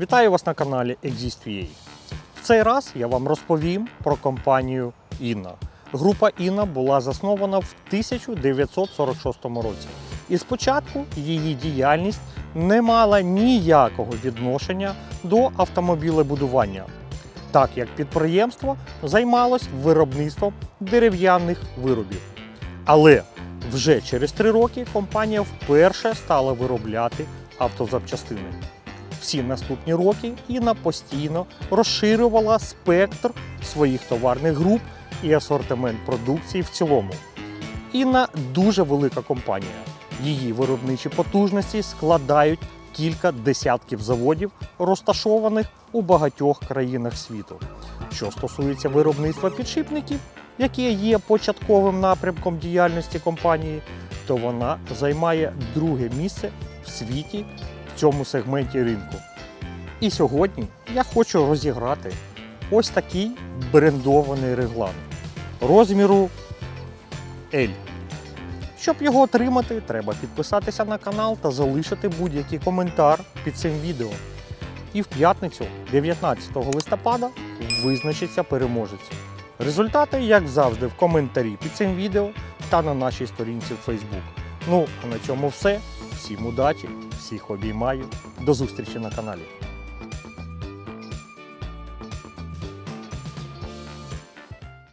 Вітаю вас на каналі Exist.ua. В цей раз я вам розповім про компанію Інна. Група Інна була заснована в 1946 році. І спочатку її діяльність не мала ніякого відношення до автомобілебудування, так як підприємство займалось виробництвом дерев'яних виробів. Але вже через три роки компанія вперше стала виробляти автозапчастини. Всі наступні роки Інна постійно розширювала спектр своїх товарних груп і асортимент продукції в цілому. Інна дуже велика компанія. Її виробничі потужності складають кілька десятків заводів, розташованих у багатьох країнах світу. Що стосується виробництва підшипників, яке є початковим напрямком діяльності компанії, то вона займає друге місце в світі цьому сегменті ринку. І сьогодні я хочу розіграти ось такий брендований реглан розміру L. Щоб його отримати, треба підписатися на канал та залишити будь-який коментар під цим відео. І в п'ятницю, 19 листопада, визначиться переможець. Результати, як завжди, в коментарі під цим відео та на нашій сторінці в Facebook. Ну, а на цьому все. Всім удачі, всіх обіймаю. До зустрічі на каналі.